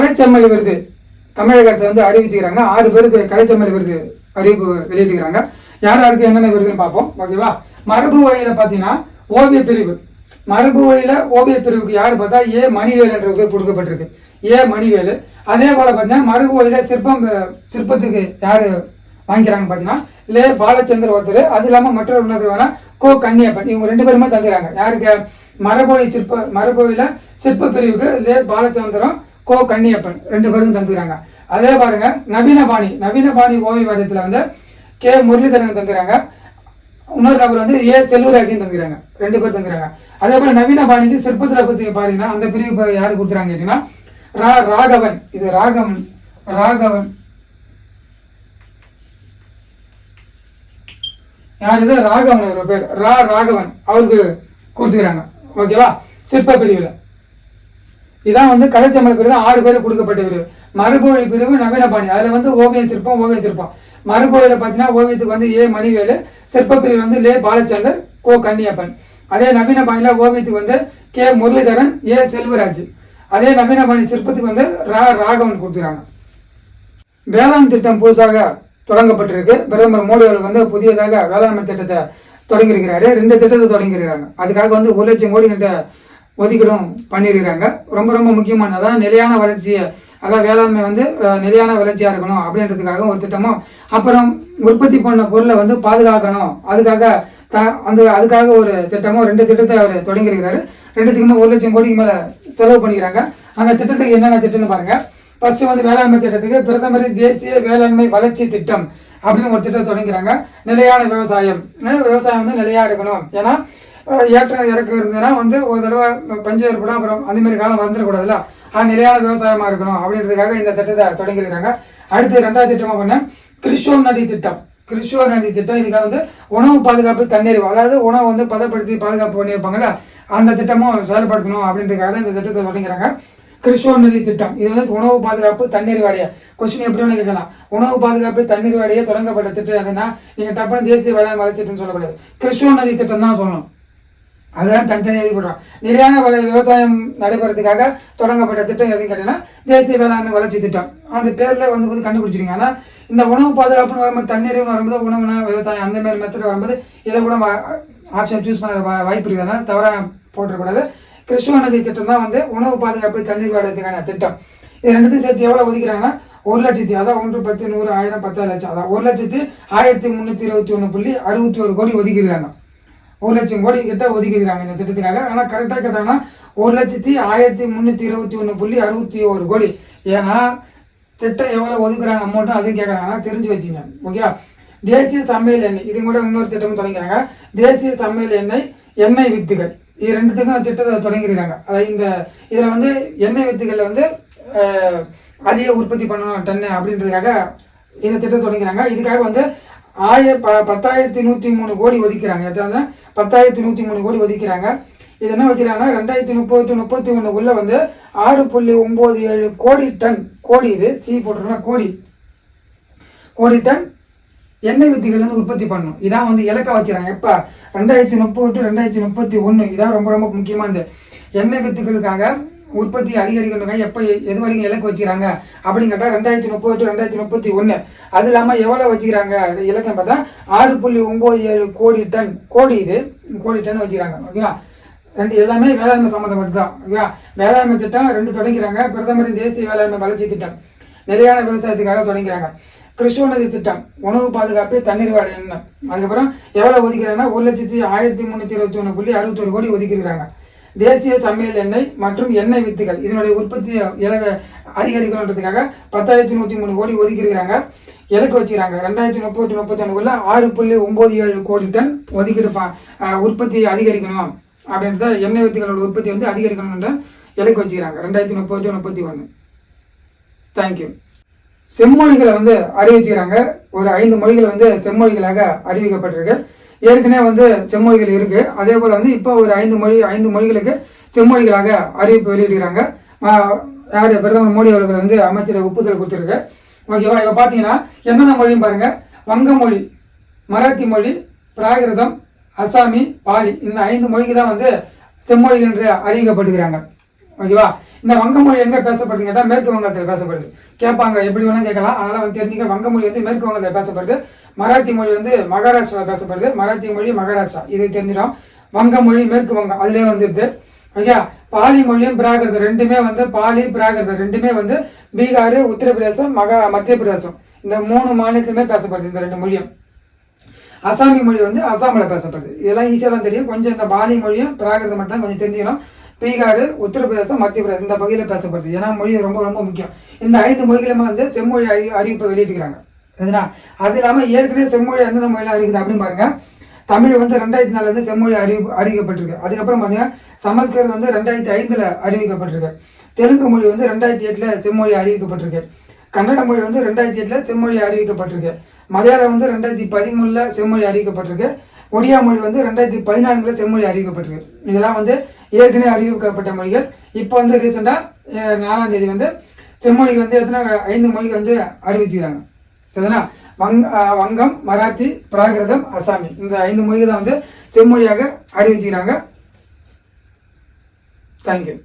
கலைச்செம்மல் விருது. தமிழக அரசு வந்து அறிவிச்சுக்கிறாங்க. ஆறு பேருக்கு கலைச்செம்மல் விருது அறிவிப்பு வெளியிட்டுக்கிறாங்க யார் யாருக்கு என்னென்ன விருதுன்னு பார்ப்போம். ஓகேவா மரபு வழியில பார்த்தீங்கன்னா ஓவிய பிரிவு. மரபு வழியில ஓவிய பிரிவுக்கு யார் பார்த்தா ஏ. மணிவேல் என்றவருக்கு கொடுக்கப்பட்டிருக்கு. ஏ. மணிவேலு. அதே போல பார்த்தீங்கன்னா மரபு வழியில் சிற்பம் சிற்பத்துக்கு யார் வாங்கிக்கிறாங்க பார்த்தீங்கன்னா லே. பாலச்சந்திர ஒருத்தர். அது இல்லாமல் மற்றொரு உணர்வான கோ. கன்னியப்பன். இவங்க ரெண்டு பேருமே தந்துக்கிறாங்க. யாருக்கு? மரபொழி சிற்ப மரபொழியில் சிற்ப பிரிவுக்கு லே. பாலச்சந்திரம் கோ கன்னியப்பன் ரெண்டு பேரும் தந்துக்கிறாங்க. அதே பாருங்க நவீன பாணி நவீன பாணி ஓவிய வாரியத்தில் வந்து கே முரளிதரன் தந்துக்கிறாங்க. இன்னொரு நபர் வந்து ஏ செல்வராஜன் தந்துக்கிறாங்க. ரெண்டு பேர் தந்துக்கிறாங்க. அதே போல நவீன பாணிக்கு சிற்பத்தில் பற்றி பாருங்கன்னா அந்த பிரிவு யாரு கொடுத்துறாங்க கேட்டீங்கன்னா ரா ராகவன். இது ராகவன் ராகவன். யார் இது? ராகவன் அவர் பேர். ரா ராகவன். அவருக்கு கொடுத்துக்கிறாங்க. ஓகேவா? சிற்ப பிரிவில் இதான் வந்து கலைச்சமல் பிரிவு ஆறு பேர் கொடுக்கப்பட்ட பிரிவு மறுபொழி பிரிவு நவீனபாணி. அதுல வந்து ஓவியம் சிற்பம் ஓவியம் சிற்பம். மறுபொழியில பாத்தீங்கன்னா ஓவியத்துக்கு வந்து ஏ. மணிவேலு சிற்ப பிரிவு வந்து லே. பாலச்சந்தர் கோ. கன்னியப்பன். அதே நவீன பாணியில ஓவியத்துக்கு வந்து கே. முரளிதரன் ஏ. செல்வராஜ். அதே நவீன பாணி சிற்பத்துக்கு வந்து ரா. ராகவன் கொடுத்துறாங்க வேளாண் திட்டம் புதுசாக தொடங்கப்பட்டிருக்கு. பிரதமர் மோடி அவர்கள் வந்து புதியதாக வேளாண்மை திட்டத்தை தொடங்கியிருக்கிறாரு. ரெண்டு திட்டத்தை தொடங்கியிருக்கிறாங்க. அதுக்காக வந்து ஒரு லட்சம் கோடி கிட்ட ஒதுக்கீடும் பண்ணியிருக்கிறாங்க. ரொம்ப ரொம்ப முக்கியமானதாக நிலையான வளர்ச்சியை அதாவது வேளாண்மை வந்து நிலையான வளர்ச்சியாக இருக்கணும் அப்படின்றதுக்காக ஒரு திட்டமும் அப்புறம் உற்பத்தி பண்ண பொருளை வந்து பாதுகாக்கணும். அதுக்காக த அந்த அதுக்காக ஒரு திட்டமும் ரெண்டு திட்டத்தை அவர் தொடங்கியிருக்கிறாரு. ரெண்டுத்துக்குமே ஒரு லட்சம் கோடிக்கு மேலே செலவு பண்ணிக்கிறாங்க. அந்த திட்டத்துக்கு என்னென்ன திட்டம்னு பாருங்க. ஃபர்ஸ்ட் வந்து வேளாண்மை திட்டத்துக்கு பிரதமர் தேசிய வேளாண்மை வளர்ச்சி திட்டம் அப்படின்னு ஒரு திட்டம் தொடங்கிறாங்க நிலையான விவசாயம் விவசாயம் வந்து நிலையா இருக்கணும். ஏன்னா ஏற்ற இறக்கம் இருந்ததுன்னா வந்து ஒரு தடவை பஞ்சம் ஏற்படும் அப்புறம் அந்த மாதிரி காலம் வந்துடக்கூடாதுல்ல? அது நிலையான விவசாயமாக இருக்கணும் அப்படின்றதுக்காக இந்த திட்டத்தை தொடங்கியிருக்காங்க. அடுத்து ரெண்டாவது திட்டமாக பண்ண கிருஷ்ணோர் நதி திட்டம். கிருஷ்ணோர் நதி திட்டம் இதுக்காக வந்து உணவு பாதுகாப்பு தண்ணீர் அதாவது உணவு வந்து பதப்படுத்தி பாதுகாப்பு பண்ணி வைப்பாங்கல்ல அந்த திட்டமும் செயல்படுத்தணும் அப்படின்றதுக்காக தான் இந்த திட்டத்தை தொடங்கிறாங்க கிருஷ்ணோர் நதி திட்டம் இது வந்து உணவு பாதுகாப்பு தண்ணீர் வாரிய கொஸ்டின் எப்படி ஒன்று கேட்கலாம். உணவு பாதுகாப்பு தண்ணீர் வாரிய தொடங்கப்பட்ட திட்டம் எதுனா நீங்க டப்புனு தேசிய வேளாண் வளர்ச்சி திட்டம் சொல்லக்கூடாது. கிருஷ்ணோர் நதி திட்டம் தான் சொல்லணும். அதுதான் தனித்தனியாக இது பண்ணுறோம் நிலையான வள- விவசாயம் நடைபெறதுக்காக தொடங்கப்பட்ட திட்டம் எதுன்னு கேட்டீங்கன்னா தேசிய வேளாண்மை வளர்ச்சி திட்டம். அந்த பேரில் வந்து வந்து கண்டுபிடிச்சிருங்க. ஆனால் இந்த உணவு பாதுகாப்புன்னு வரும்போது தண்ணீர்னு வரும்போது உணவுனா விவசாயம் அந்த மாதிரி மெத்தட் வரும்போது இதை கூட ஆப்ஷன் சூஸ் பண்ண வா- வாய்ப்பு இருக்குது. அதனால் தவறாக போட்டுறக்கூடாது கிருஷ்ண நதி திட்டம் தான் வந்து உணவு பாதுகாப்பு தண்ணீர் வளர்த்துக்கான திட்டம். இது ரெண்டுத்தையும் சேர்த்து எவ்வளோ ஒதுக்கிறாங்கன்னா ஒரு லட்சத்தி அதான் ஒன்று பத்து நூறு ஆயிரம் பத்தாயிரம் லட்சம். அதான் ஒரு லட்சத்தி ஆயிரத்தி முந்நூற்றி இருபத்தி ஒன்று புள்ளி அறுபத்தி ஒரு கோடி ஒதுக்கிடுறாங்க ஒரு லட்சம் கோடி கிட்ட ஒதுக்கிடுறாங்க இந்த திட்டத்துக்காக. ஆனா கரெக்டா கேட்டாங்கன்னா ஒரு லட்சத்தி ஆயிரத்தி முந்நூற்றி இருபத்தி ஒன்று புள்ளி அறுபத்தி ஒரு கோடி. ஏன்னா திட்டம் எவ்வளவு ஒதுக்குறாங்க அமௌண்ட்டும் அதையும் கேட்கறாங்க. தெரிஞ்சு வச்சுங்க. ஓகேவா? தேசிய சமையல் எண்ணெய். இது கூட இன்னொரு திட்டம் தொடங்கிறாங்க தேசிய சமையல் எண்ணெய் எண்ணெய் வித்துகள். இது ரெண்டுத்துக்கும் திட்டத்தை தொடங்கிருக்காங்க அதாவது இந்த இதில் வந்து எண்ணெய் வித்துகளில் வந்து அதிக உற்பத்தி பண்ணணும் டன்னு அப்படின்றதுக்காக இந்த திட்டம் தொடங்கிறாங்க இதுக்காக வந்து ஆய ப பத்தாயிரத்தி நூற்றி மூணு கோடி ஒதுக்கிறாங்க. எத்தனை பத்தாயிரத்தி நூற்றி மூணு கோடி ஒதுக்கிறாங்க. இது என்ன வச்சுக்கிறாங்கன்னா ரெண்டாயிரத்தி முப்பது முப்பத்தி ஒண்ணுக்குள்ள வந்து ஆறு புள்ளி ஒம்பது ஏழு கோடி டன் கோடி இது. சி போட்டிருக்கோம்னா கோடி. கோடி டன் எண்ணெய் வித்துகள் வந்து உற்பத்தி பண்ணணும் இதான் வந்து இலக்கா வச்சுறாங்க எப்போ ரெண்டாயிரத்தி முப்பது டு ரெண்டாயிரத்தி முப்பத்தி ஒண்ணு இதான் ரொம்ப ரொம்ப முக்கியமானது. எண்ணெய் வித்துக்களுக்காக உற்பத்தி அதிகரிக்கணுங்க எப்போ எது வரைக்கும் இலக்கு வச்சுக்கிறாங்க? அப்படின்னு கேட்டால் ரெண்டாயிரத்தி முப்பது டு ரெண்டாயிரத்தி முப்பத்தி ஒன்று அது இல்லாமல் எவ்வளோ வச்சுக்கிறாங்க? இலக்கம் பார்த்தா ஆறு புள்ளி ஒம்பது ஏழு கோடி டன். கோடி இது. கோடி டன் வச்சுக்கிறாங்க. ஓகேவா? ரெண்டு எல்லாமே வேளாண்மை சம்மந்தப்பட்டு தான் ஓகேவா? வேளாண்மை திட்டம் ரெண்டு தொடங்கிறாங்க பிரதமரின் தேசிய வேளாண்மை வளர்ச்சி திட்டம். நிலையான விவசாயத்துக்காக தொடங்கிறாங்க கிருஷ்ண நதி திட்டம். உணவு பாதுகாப்பு தண்ணீர் வாடகை எண்ணம். அதுக்கப்புறம் எவ்வளோ ஒதுக்கிறாங்கன்னா ஒரு லட்சத்தி ஆயிரத்தி முந்நூற்றி இருபத்தி ஒன்று புள்ளி அறுபத்தொரு கோடி ஒதுக்கிறாங்க தேசிய சமையல் எண்ணெய் மற்றும் எண்ணெய் வித்துகள். இதனுடைய உற்பத்தி இலக அதிகரிக்கணுன்றதுக்காக பத்தாயிரத்தி நூத்தி மூணு கோடி ஒதுக்கிருக்கிறாங்க இலக்கு வச்சுக்கிறாங்க. ரெண்டாயிரத்தி முப்பத்தி முப்பத்தி ஒண்ணுக்குள்ள ஆறு புள்ளி ஒன்பது ஏழு கோடி டன் ஒதுக்கீடு ப- உற்பத்தி அதிகரிக்கணும். அப்படின்றத எண்ணெய் வித்துகளோட உற்பத்தி வந்து அதிகரிக்கணும்ன்ற இலக்கு வச்சுக்கிறாங்க. ரெண்டாயிரத்தி முப்பத்தி முப்பத்தி ஒன்று தேங்க்யூ செம்மொழிகளை வந்து அறிவிச்சுக்கிறாங்க. ஒரு ஐந்து மொழிகள் வந்து செம்மொழிகளாக அறிவிக்கப்பட்டிருக்கு. ஏற்கனவே வந்து செம்மொழிகள் இருக்கு. அதே போல வந்து இப்போ ஒரு ஐந்து மொழி ஐந்து மொழிகளுக்கு செம்மொழிகளாக அறிவிப்பு வெளியிடுகிறாங்க யார் யாரு? பிரதமர் மோடி அவர்கள் வந்து அமைச்சர் ஒப்புதல் கொடுத்துருக்கு. ஓகேவா? இப்போ பார்த்தீங்கன்னா என்னென்ன மொழியும் பாருங்க. வங்க மொழி மராத்தி மொழி பிராகிருதம் அசாமி பாலி இந்த ஐந்து மொழிக்கு தான் வந்து செம்மொழி என்று அறிவிக்கப்பட்டுக்கிறாங்க ஓகேவா? இந்த வங்க மொழி எங்க பேசப்படுது கேட்டால் மேற்கு வங்கத்தில் பேசப்படுது. கேட்பாங்க எப்படி வேணா கேட்கலாம். அதனால வந்து தெரிஞ்சுக்க வங்க மொழி வந்து மேற்கு வங்கத்தில் பேசப்படுது. மராத்தி மொழி வந்து மகாராஷ்டிரா பேசப்படுது. மராத்தி மொழி மகாராஷ்டிரா. இது தெரிஞ்சிடும். வங்க மொழி மேற்கு வங்கம் அதுலயே வந்துருது. ஓகே பாலி மொழியும் பிராகிருதம் ரெண்டுமே வந்து பாலி பிராகிருதம் ரெண்டுமே வந்து பீகார் உத்தரப்பிரதேசம் மகா மத்திய பிரதேசம் இந்த மூணு மாநிலத்திலுமே பேசப்படுது இந்த ரெண்டு மொழியும். அசாமி மொழி வந்து அசாமில் பேசப்படுது. இதெல்லாம் ஈஸியாக தான் தெரியும். கொஞ்சம் இந்த பாலி மொழியும் பிராகிருதம் மட்டும் தான் கொஞ்சம் தெரிஞ்சுக்கணும். பீகார் உத்தரப்பிரதேசம் மத்திய பிரதேசம் இந்த பகுதியில் பேசப்படுது. ஏன்னா மொழி ரொம்ப ரொம்ப முக்கியம். இந்த ஐந்து மொழிகளுமே வந்து செம்மொழி அறி அறிவிப்பை வெளியிட்டுக்கிறாங்க எதுனா அது இல்லாமல் ஏற்கனவே செம்மொழி எந்தெந்த மொழியில் அறிவிக்குது அப்படின்னு பாருங்க. தமிழ் வந்து ரெண்டாயிரத்தி நாலுல வந்து செம்மொழி அறிவி அறிவிக்கப்பட்டிருக்கு. அதுக்கப்புறம் பார்த்தீங்கன்னா சமஸ்கிருதம் வந்து ரெண்டாயிரத்தி ஐந்தில் அறிவிக்கப்பட்டிருக்கு. தெலுங்கு மொழி வந்து ரெண்டாயிரத்தி எட்டுல செம்மொழி அறிவிக்கப்பட்டிருக்கு. கன்னட மொழி வந்து ரெண்டாயிரத்தி எட்டில் செம்மொழி அறிவிக்கப்பட்டிருக்கு. மலையாளம் வந்து ரெண்டாயிரத்தி பதிமூணில் செம்மொழி அறிவிக்கப்பட்டிருக்கு. ஒடியா மொழி வந்து ரெண்டாயிரத்தி பதினான்குல செம்மொழி அறிவிக்கப்பட்டிருக்கு இதெல்லாம் வந்து ஏற்கனவே அறிவிக்கப்பட்ட மொழிகள். இப்போ வந்து ரீசெண்டாக நாலாம் தேதி வந்து செம்மொழிகள் வந்து எத்தனை ஐந்து மொழிகள் வந்து அறிவிச்சுக்கிறாங்க. சரிதானா? வங் வங்கம் மராத்தி பிராகிருதம் அசாமி. இந்த ஐந்து மொழிகள் தான் வந்து செம்மொழியாக அறிவிச்சுக்கிறாங்க. தேங்க்யூ